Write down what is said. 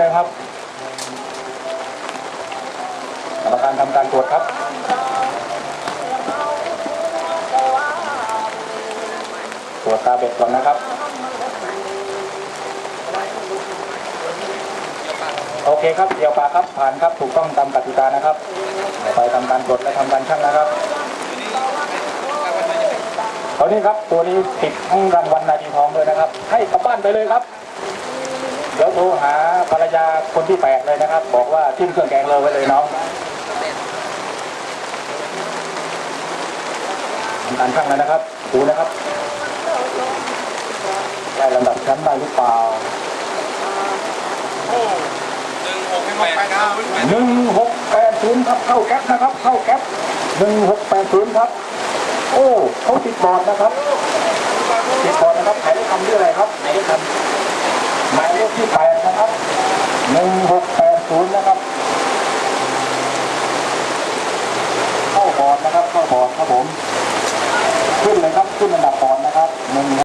เลยครับกรรมการทำการตรวจครับ ตรวจตาเบ็ดก่อนนะครับ โอเคครับเดี๋ยวปาครับ ผ่านครับถูกต้องตามกติกานะครับ ไปทำการตรวจและทำการชั่งนะครับเอานี้ครับตัวนี้ติดทั้งรางวัลนาทีทองเลยนะครับ ให้กลับบ้านไปเลยครับ เดี๋ยวโทรหา รยาคนที่แปดเลยนะครับ บอกว่าทิ้งเครื่องแกงเลยไว้เลยน้องทำการชั่งแล้วนะครับดูนะครับได้ลำดับชั้นได้หรือเปล่าหนึ่งหกแปดศูนย์ครับเข้าแก๊ปนะครับ เข้าแก๊ปหนึ่งหกแปดศูนย์ครับ โอ้เขาติดบอร์ดนะครับติดบอร์ดนะครับหมายเลขคำที่อะไรครับหมายเลขคำหมายเลขที่แปดนะครับห นึ่งหกแปดศูนย์นะครับ เข้าบอร์ดนะครับ เข้าบอร์ดครับผม ขึ้นเลยครับ ขึ้นอันดับบอร์ดนะครับหนึ่ง